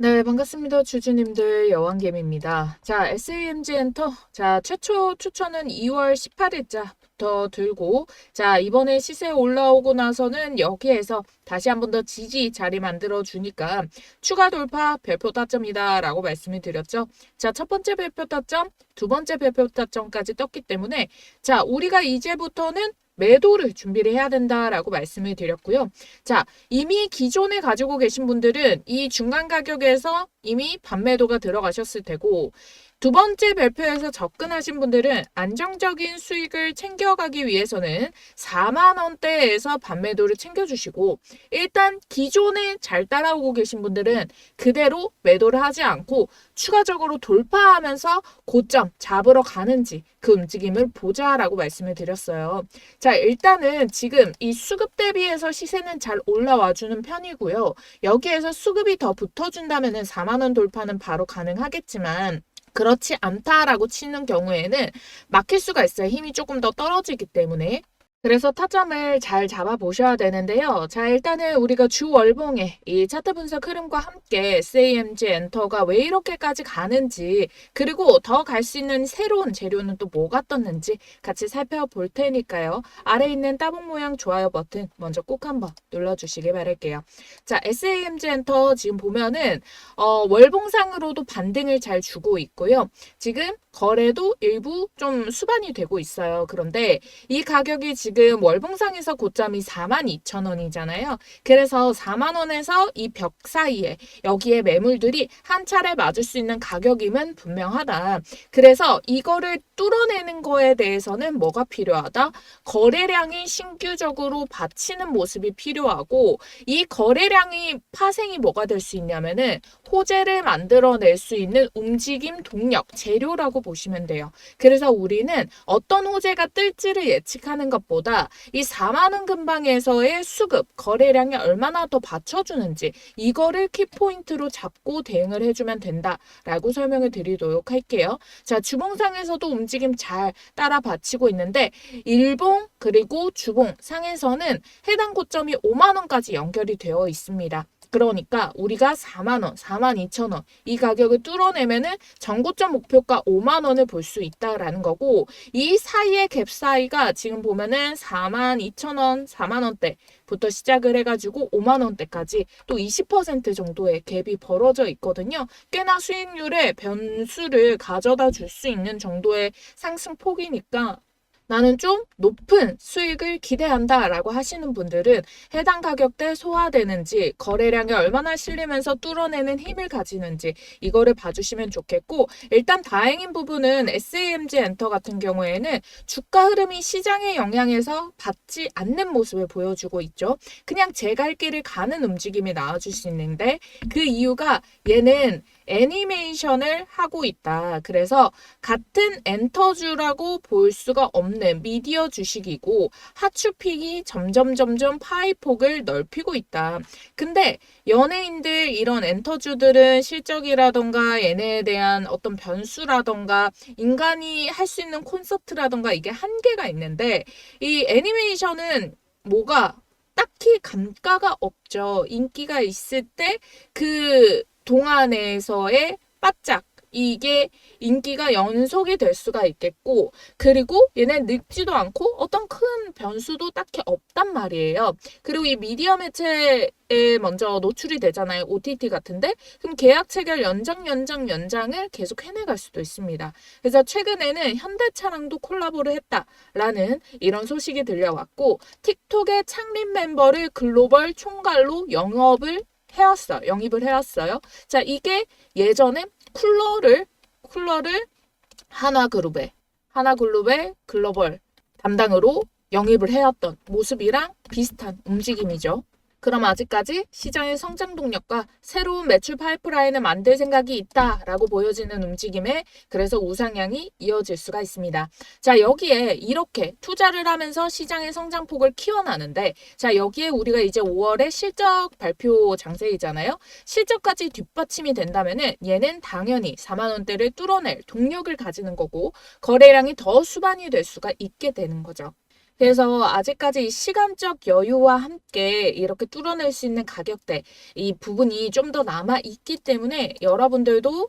네, 반갑습니다. 주주님들 여왕개미입니다. 자, SAMG 엔터. 자, 최초 추천은 2월 18일자부터 들고, 자, 이번에 시세 올라오고 나서는 여기에서 다시 한 번 더 지지 자리 만들어 주니까 추가 돌파 별표 타점이다 라고 말씀을 드렸죠. 자, 첫 번째 별표 타점, 두 번째 별표 타점까지 떴기 때문에, 자, 우리가 이제부터는 매도를 준비를 해야 된다라고 말씀을 드렸고요. 자, 이미 기존에 가지고 계신 분들은 이 중간 가격에서 이미 반매도가 들어가셨을 테고, 두 번째 발표에서 접근하신 분들은 안정적인 수익을 챙겨가기 위해서는 4만 원대에서 반매도를 챙겨주시고 일단 기존에 잘 따라오고 계신 분들은 그대로 매도를 하지 않고 추가적으로 돌파하면서 고점 잡으러 가는지 그 움직임을 보자라고 말씀을 드렸어요. 자, 일단은 지금 이 수급 대비해서 시세는 잘 올라와 주는 편이고요. 여기에서 수급이 더 붙어준다면은 4만 원 돌파는 바로 가능하겠지만 그렇지 않다라고 치는 경우에는 막힐 수가 있어요. 힘이 조금 더 떨어지기 때문에. 그래서 타점을 잘 잡아 보셔야 되는데요. 자, 일단은 우리가 주 월봉의 이 차트 분석 흐름과 함께 SAMG 엔터가 왜 이렇게까지 가는지, 그리고 더 갈 수 있는 새로운 재료는 또 뭐가 떴는지 같이 살펴볼 테니까요. 아래 있는 따봉 모양 좋아요 버튼 먼저 꼭 한번 눌러주시길 바랄게요. 자, SAMG 엔터 지금 보면은, 어, 월봉상으로도 반등을 잘 주고 있고요. 지금 거래도 일부 좀 수반이 되고 있어요. 그런데 이 가격이 지금 월봉상에서 고점이 42,000원이잖아요. 그래서 4만원에서 이 벽 사이에 여기에 매물들이 한 차례 맞을 수 있는 가격임은 분명하다. 그래서 이거를 뚫어내는 거에 대해서는 뭐가 필요하다? 거래량이 신규적으로 받치는 모습이 필요하고 이 거래량이 파생이 뭐가 될 수 있냐면은 호재를 만들어낼 수 있는 움직임 동력, 재료라고 보시면 돼요. 그래서 우리는 어떤 호재가 뜰지를 예측하는 것보다 이 4만원 근방에서의 수급, 거래량이 얼마나 더 받쳐주는지 이거를 키포인트로 잡고 대응을 해주면 된다라고 설명을 드리도록 할게요. 자, 주봉상에서도 움직임 잘 따라 받치고 있는데 일봉 그리고 주봉 상에서는 해당 고점이 5만원까지 연결이 되어 있습니다. 그러니까 우리가 4만 원, 4만 2천 원 이 가격을 뚫어내면은 전고점 목표가 5만 원을 볼 수 있다라는 거고 이 사이의 갭 사이가 지금 보면은 4만 2천 원, 4만 원대부터 시작을 해가지고 5만 원대까지 또 20% 정도의 갭이 벌어져 있거든요. 꽤나 수익률에 변수를 가져다 줄 수 있는 정도의 상승폭이니까 나는 좀 높은 수익을 기대한다 라고 하시는 분들은 해당 가격대 소화되는지 거래량이 얼마나 실리면서 뚫어내는 힘을 가지는지 이거를 봐주시면 좋겠고 일단 다행인 부분은 SAMG 엔터 같은 경우에는 주가 흐름이 시장의 영향에서 받지 않는 모습을 보여주고 있죠. 그냥 제 갈 길을 가는 움직임이 있는데 그 이유가 얘는 애니메이션을 하고 있다. 그래서 같은 엔터주라고 볼 수가 없는 미디어 주식이고 하추픽이 점점 점점 파이 폭을 넓히고 있다. 근데 연예인들 이런 엔터주들은 실적이라던가 얘네에 대한 어떤 변수라던가 인간이 할 수 있는 콘서트라던가 이게 한계가 있는데 이 애니메이션은 뭐가 딱히 감가가 없죠. 인기가 있을 때그 동안에서의 바짝 이게 인기가 연속이 될 수가 있겠고 그리고 얘는 늙지도 않고 어떤 큰 변수도 딱히 없단 말이에요. 그리고 이 미디어 매체에 먼저 노출이 되잖아요. OTT 같은데 그럼 계약 체결 연장 연장 연장을 계속 해내갈 수도 있습니다. 그래서 최근에는 현대차랑도 콜라보를 했다라는 이런 소식이 들려왔고 틱톡의 창립 멤버를 글로벌 총괄로 영업을 해왔어요. 영입을 해왔어요. 자, 이게 예전에 쿨러를, 쿨러를 하나그룹에, 하나그룹의 글로벌 담당으로 영입을 해왔던 모습이랑 비슷한 움직임이죠. 그럼 아직까지 시장의 성장 동력과 새로운 매출 파이프라인을 만들 생각이 있다라고 보여지는 움직임에 그래서 우상향이 이어질 수가 있습니다. 자, 여기에 이렇게 투자를 하면서 시장의 성장폭을 키워나는데 자, 여기에 우리가 이제 5월에 실적 발표 장세이잖아요. 실적까지 뒷받침이 된다면은 얘는 당연히 4만 원대를 뚫어낼 동력을 가지는 거고 거래량이 더 수반이 될 수가 있게 되는 거죠. 그래서 아직까지 이 시간적 여유와 함께 이렇게 뚫어낼 수 있는 가격대 이 부분이 좀 더 남아 있기 때문에 여러분들도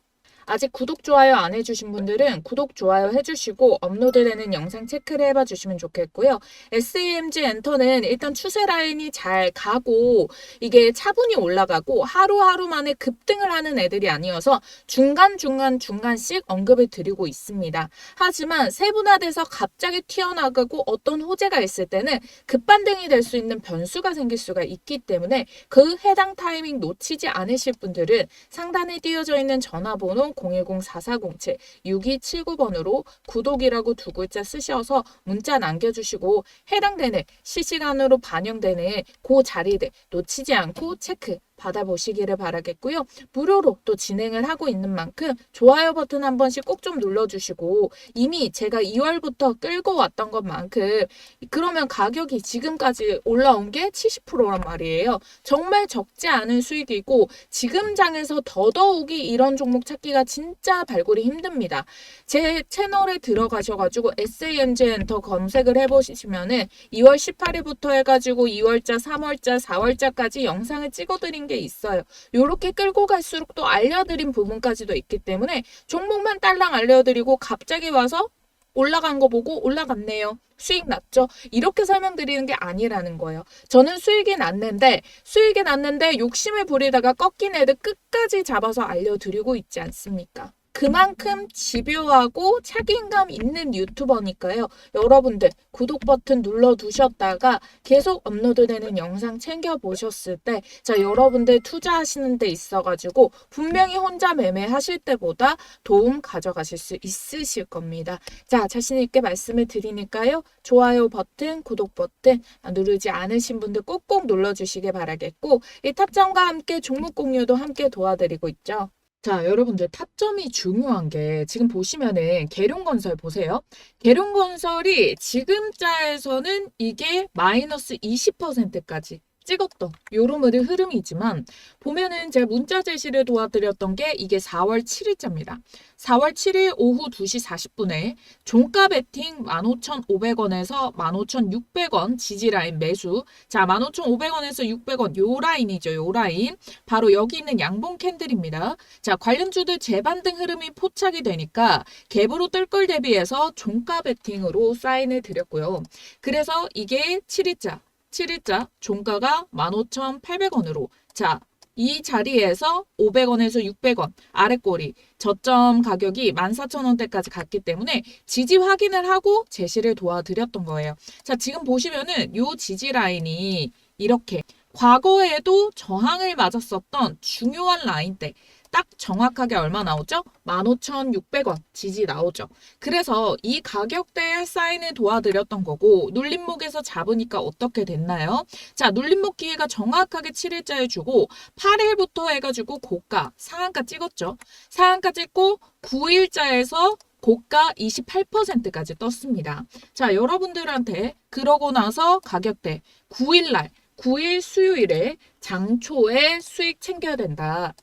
아직 구독, 좋아요 안 해주신 분들은 구독, 좋아요 해주시고 업로드되는 영상 체크를 해봐 주시면 좋겠고요. SAMG 엔터는 일단 추세 라인이 잘 가고 이게 차분히 올라가고 하루하루 만에 급등을 하는 애들이 아니어서 중간중간 중간씩 언급을 드리고 있습니다. 하지만 세분화돼서 갑자기 튀어나가고 어떤 호재가 있을 때는 급반등이 될 수 있는 변수가 생길 수가 있기 때문에 그 해당 타이밍 놓치지 않으실 분들은 상단에 띄어져 있는 전화번호 010-4407-6279번으로 구독이라고 두 글자 쓰셔서 문자 남겨주시고 해당되는 실시간으로 반영되는 그 자리들 놓치지 않고 체크 받아보시기를 바라겠고요. 무료로 또 진행을 하고 있는 만큼 좋아요 버튼 한 번씩 꼭 좀 눌러주시고 이미 제가 2월부터 끌고 왔던 것만큼 그러면 가격이 지금까지 올라온 게 70%란 말이에요. 정말 적지 않은 수익이고 지금 장에서 더더욱이 이런 종목 찾기가 진짜 발굴이 힘듭니다. 제 채널에 들어가셔가지고 SAMG 엔터 검색을 해보시면은 2월 18일부터 해가지고 2월자, 3월자, 4월자까지 영상을 찍어드린 게 있어요. 요렇게 끌고 갈수록 또 알려드린 부분까지도 있기 때문에 종목만 딸랑 알려드리고 갑자기 와서 올라간 거 보고 올라갔네요. 수익 났죠? 이렇게 설명드리는 게 아니라는 거예요. 저는 수익이 났는데 수익이 났는데 욕심을 부리다가 꺾인 애들 끝까지 잡아서 알려드리고 있지 않습니까? 그만큼 집요하고 책임감 있는 유튜버니까요. 여러분들 구독 버튼 눌러 두셨다가 계속 업로드되는 영상 챙겨 보셨을 때, 자, 여러분들 투자하시는 데 있어가지고 분명히 혼자 매매하실 때보다 도움 가져가실 수 있으실 겁니다. 자, 자신있게 말씀을 드리니까요. 좋아요 버튼, 구독 버튼 누르지 않으신 분들 꼭꼭 눌러주시길 바라겠고, 이 타점과 함께 종목 공유도 함께 도와드리고 있죠. 자, 여러분들 타점이 중요한 게 지금 보시면은 계룡건설 보세요. 계룡건설이 지금 자에서는 이게 마이너스 20%까지 찍었던 요런 흐름이지만 보면은 제가 문자 제시를 도와드렸던 게 이게 4월 7일자입니다. 4월 7일 오후 2시 40분에 종가 베팅 15,500원에서 15,600원 지지라인 매수. 자, 15,500원에서 600원 요 라인이죠. 요 라인. 바로 여기 있는 양봉 캔들입니다. 자, 관련주들 재반등 흐름이 포착이 되니까 갭으로 뜰 걸 대비해서 종가 베팅으로 사인을 드렸고요. 그래서 이게 7일자 7일자 종가가 15,800원으로 자, 이 자리에서 500원에서 600원 아래 꼬리 저점 가격이 14,000원대까지 갔기 때문에 지지 확인을 하고 제시를 도와드렸던 거예요. 자, 지금 보시면은 요 지지 라인이 이렇게 과거에도 저항을 맞았었던 중요한 라인대 딱 정확하게 얼마 나오죠? 15,600원 지지 나오죠. 그래서 이 가격대에 사인을 도와드렸던 거고 눌림목에서 잡으니까 어떻게 됐나요? 자, 눌림목 기회가 정확하게 7일자에 주고 8일부터 해가지고 고가 상한가 찍었죠. 상한가 찍고 9일자에서 고가 28%까지 떴습니다. 자, 여러분들한테 그러고 나서 가격대 9일날 9일 수요일에 장초에 수익 챙겨야 된다.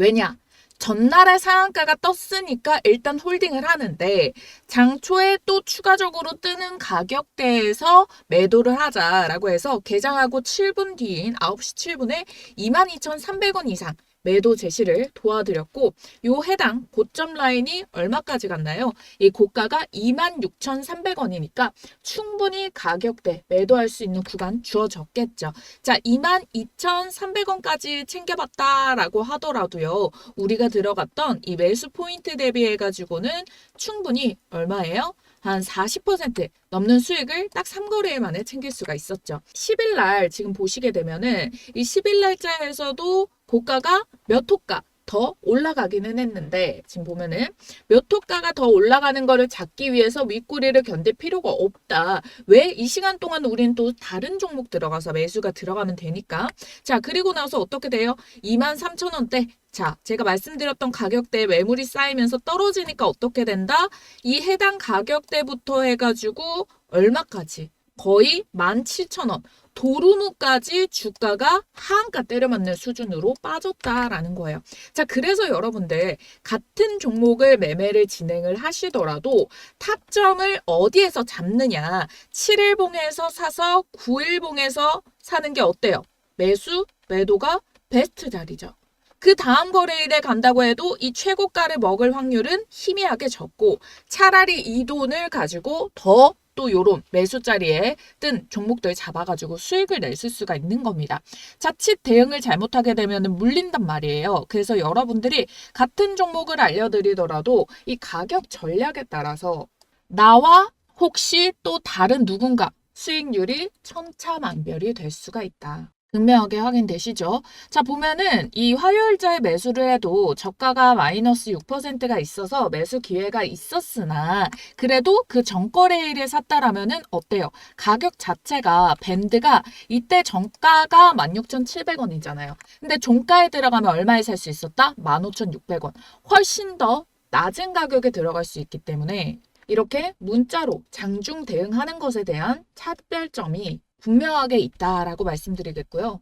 왜냐? 전날에 상한가가 떴으니까 일단 홀딩을 하는데 장초에 또 추가적으로 뜨는 가격대에서 매도를 하자라고 해서 개장하고 7분 뒤인 9시 7분에 22,300원 이상 매도 제시를 도와드렸고 요 해당 고점 라인이 얼마까지 갔나요? 이 고가가 26,300원이니까 충분히 가격대 매도할 수 있는 구간 주어졌겠죠. 자, 22,300원까지 챙겨봤다라고 하더라도요. 우리가 들어갔던 이 매수 포인트 대비해 가지고는 충분히 얼마예요? 한 40% 넘는 수익을 딱 3거래일 만에 챙길 수가 있었죠. 10일 날 지금 보시게 되면은 이 10일 날짜에서도 고가가 몇 호가 더 올라가기는 했는데 지금 보면은 몇 호가가 더 올라가는 거를 잡기 위해서 윗꼬리를 견딜 필요가 없다. 왜 이 시간 동안 우린 또 다른 종목 들어가서 매수가 들어가면 되니까. 자, 그리고 나서 어떻게 돼요? 23,000원대. 자, 제가 말씀드렸던 가격대에 매물이 쌓이면서 떨어지니까 어떻게 된다? 이 해당 가격대부터 해가지고 얼마까지? 거의 17,000원. 도루묵까지 주가가 하한가 때려맞는 수준으로 빠졌다라는 거예요. 자, 그래서 여러분들 같은 종목을 매매를 진행을 하시더라도 타점을 어디에서 잡느냐. 7일봉에서 사서 9일봉에서 사는 게 어때요? 매수, 매도가 베스트 자리죠. 그 다음 거래일에 간다고 해도 이 최고가를 먹을 확률은 희미하게 적고 차라리 이 돈을 가지고 더 또 요런 매수 자리에 뜬 종목들 잡아가지고 수익을 낼 수가 있는 겁니다. 자칫 대응을 잘못하게 되면 물린단 말이에요. 그래서 여러분들이 같은 종목을 알려드리더라도 이 가격 전략에 따라서 나와 혹시 또 다른 누군가 수익률이 천차만별이 될 수가 있다. 분명하게 확인되시죠? 자, 보면은 이 화요일자에 매수를 해도 저가가 마이너스 6%가 있어서 매수 기회가 있었으나 그래도 그 전거래일에 샀다라면은 어때요? 가격 자체가 밴드가 이때 정가가 16,700원이잖아요. 근데 종가에 들어가면 얼마에 살 수 있었다? 15,600원. 훨씬 더 낮은 가격에 들어갈 수 있기 때문에 이렇게 문자로 장중 대응하는 것에 대한 차별점이 분명하게 있다라고 말씀드리겠고요.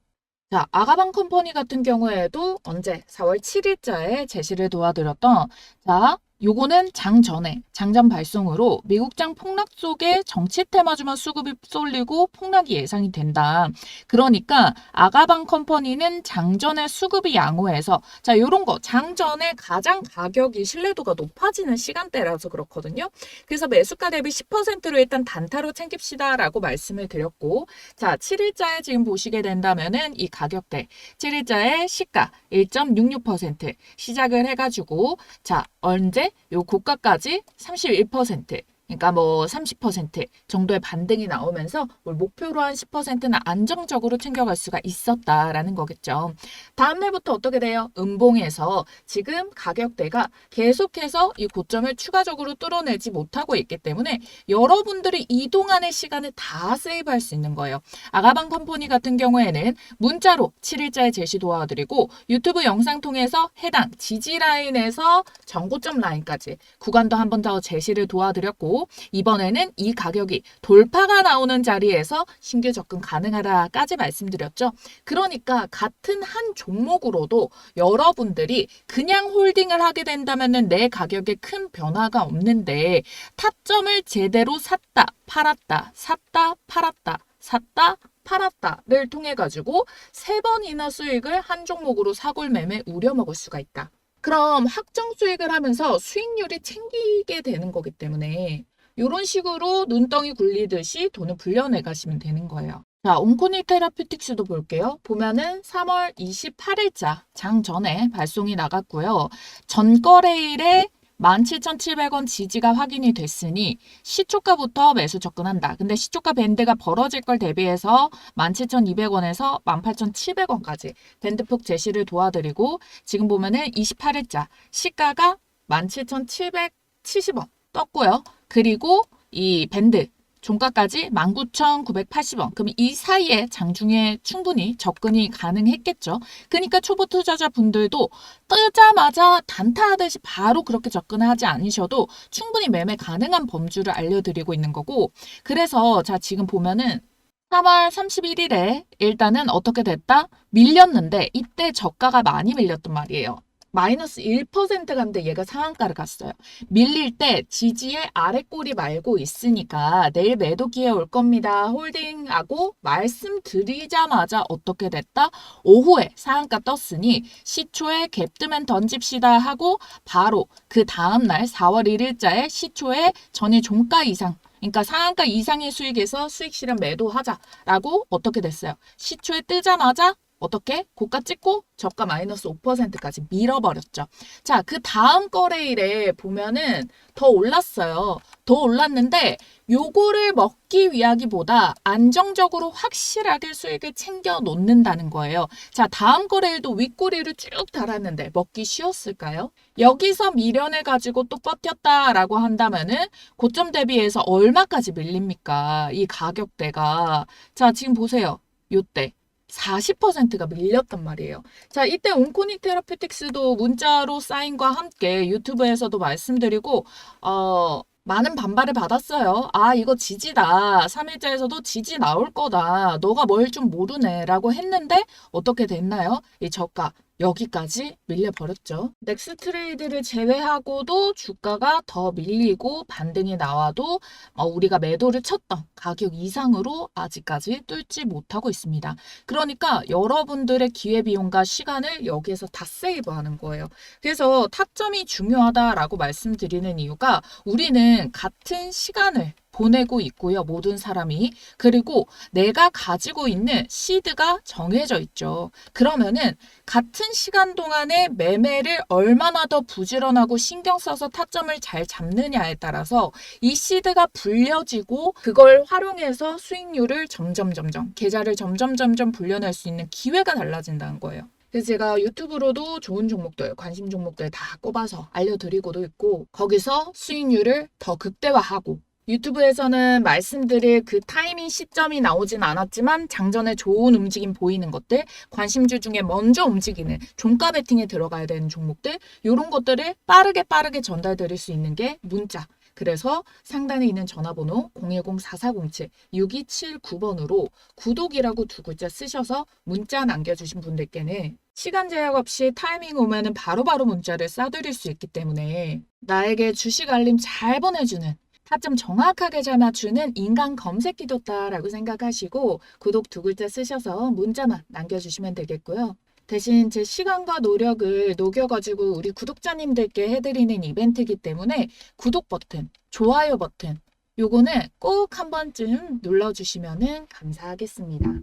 자, 아가방 컴퍼니 같은 경우에도 언제 4월 7일자에 제시를 도와드렸던 자, 요거는 장 전에 장전 발송으로 미국장 폭락 속에 정치 테마주만 수급이 쏠리고 폭락이 예상이 된다. 그러니까 아가방 컴퍼니는 장전에 수급이 양호해서 자 요런 거 장전에 가장 가격이 신뢰도가 높아지는 시간대라서 그렇거든요. 그래서 매수가 대비 10%로 일단 단타로 챙깁시다라고 말씀을 드렸고 자 7일자에 지금 보시게 된다면은 이 가격대 7일자의 시가 1.66% 시작을 해가지고 자 언제 요 고가까지 31% 그러니까 뭐 30% 정도의 반등이 나오면서 목표로 한 10%는 안정적으로 챙겨갈 수가 있었다라는 거겠죠. 다음 날부터 어떻게 돼요? 음봉에서 지금 가격대가 계속해서 이 고점을 추가적으로 뚫어내지 못하고 있기 때문에 여러분들이 이동하는 시간을 다 세이브할 수 있는 거예요. 아가방 컴퍼니 같은 경우에는 문자로 7일자에 제시 도와드리고 유튜브 영상 통해서 해당 지지 라인에서 정고점 라인까지 구간도 한 번 더 제시를 도와드렸고 이번에는 이 가격이 돌파가 나오는 자리에서 신규 접근 가능하다까지 말씀드렸죠. 그러니까 같은 한 종목으로도 여러분들이 그냥 홀딩을 하게 된다면 내 가격에 큰 변화가 없는데 타점을 제대로 샀다, 팔았다, 샀다, 팔았다, 샀다, 팔았다를 통해 가지고 세 번이나 수익을 한 종목으로 사골 매매 우려 먹을 수가 있다. 그럼 확정 수익을 하면서 수익률이 챙기게 되는 거기 때문에 이런 식으로 눈덩이 굴리듯이 돈을 불려내 가시면 되는 거예요. 자, 온코니 테라피틱스도 볼게요. 보면은 3월 28일자 장 전에 발송이 나갔고요. 전거래일에 17,700원 지지가 확인이 됐으니 시초가부터 매수 접근한다. 근데 시초가 밴드가 벌어질 걸 대비해서 17,200원에서 18,700원까지 밴드폭 제시를 도와드리고 지금 보면은 28일자 시가가 17,770원 떴고요. 그리고 이 밴드 종가까지 19,980원. 그럼 이 사이에 장중에 충분히 접근이 가능했겠죠. 그러니까 초보 투자자 분들도 뜨자마자 단타하듯이 바로 그렇게 접근하지 않으셔도 충분히 매매 가능한 범주를 알려드리고 있는 거고. 그래서 자 지금 보면은 3월 31일에 일단은 어떻게 됐다? 밀렸는데 이때 저가가 많이 밀렸단 말이에요. 마이너스 1% 갔는데 얘가 상한가를 갔어요. 밀릴 때 지지의 아래 꼬리 말고 있으니까 내일 매도 기회 올 겁니다. 홀딩하고 말씀드리자마자 어떻게 됐다? 오후에 상한가 떴으니 시초에 갭 뜨면 던집시다 하고 바로 그 다음날 4월 1일자에 시초에 전일 종가 이상 그러니까 상한가 이상의 수익에서 수익 실현 매도하자라고 어떻게 됐어요? 시초에 뜨자마자 어떻게? 고가 찍고 저가 마이너스 5%까지 밀어버렸죠. 자, 그 다음 거래일에 보면은 더 올랐어요. 더 올랐는데 요거를 먹기 위하기보다 안정적으로 확실하게 수익을 챙겨 놓는다는 거예요. 자, 다음 거래일도 윗꼬리를 쭉 달았는데 먹기 쉬웠을까요? 여기서 미련을 가지고 또 버텼다라고 한다면은 고점 대비해서 얼마까지 밀립니까? 이 가격대가. 자, 지금 보세요. 요때. 40%가 밀렸단 말이에요. 자, 이때 온코닉 테라피틱스도 문자로 사인과 함께 유튜브에서도 말씀드리고, 어, 많은 반발을 받았어요. 아, 이거 지지다. 3일자에서도 지지 나올 거다. 너가 뭘 좀 모르네. 라고 했는데 어떻게 됐나요? 이 저가 여기까지 밀려버렸죠. 넥스 트레이드를 제외하고도 주가가 더 밀리고 반등이 나와도 어, 우리가 매도를 쳤던 가격 이상으로 아직까지 뚫지 못하고 있습니다. 그러니까 여러분들의 기회비용과 시간을 여기에서 다 세이브하는 거예요. 그래서 타점이 중요하다라고 말씀드리는 이유가 우리는 같은 시간을 보내고 있고요. 모든 사람이. 그리고 내가 가지고 있는 시드가 정해져 있죠. 그러면은 같은 시간 동안에 매매를 얼마나 더 부지런하고 신경 써서 타점을 잘 잡느냐에 따라서 이 시드가 불려지고 그걸 활용해서 수익률을 점점 점점 계좌를 점점 점점 불려낼 수 있는 기회가 달라진다는 거예요. 그래서 제가 유튜브로도 좋은 종목들, 관심 종목들 다 꼽아서 알려드리고도 있고 거기서 수익률을 더 극대화하고 유튜브에서는 말씀드릴 그 타이밍 시점이 나오진 않았지만 장전에 좋은 움직임 보이는 것들, 관심주 중에 먼저 움직이는 종가 베팅에 들어가야 되는 종목들, 이런 것들을 빠르게 빠르게 전달드릴 수 있는 게 문자. 그래서 상단에 있는 전화번호 010-4407-6279번으로 구독이라고 두 글자 쓰셔서 문자 남겨주신 분들께는 시간 제약 없이 타이밍 오면은 바로바로 문자를 쏴드릴 수 있기 때문에 나에게 주식 알림 잘 보내주는 타점 정확하게 잘 맞추는 인간 검색 기도다라고 생각하시고 구독 두 글자 쓰셔서 문자만 남겨주시면 되겠고요. 대신 제 시간과 노력을 녹여가지고 우리 구독자님들께 해드리는 이벤트이기 때문에 구독 버튼, 좋아요 버튼, 요거는 꼭 한 번쯤 눌러주시면 감사하겠습니다.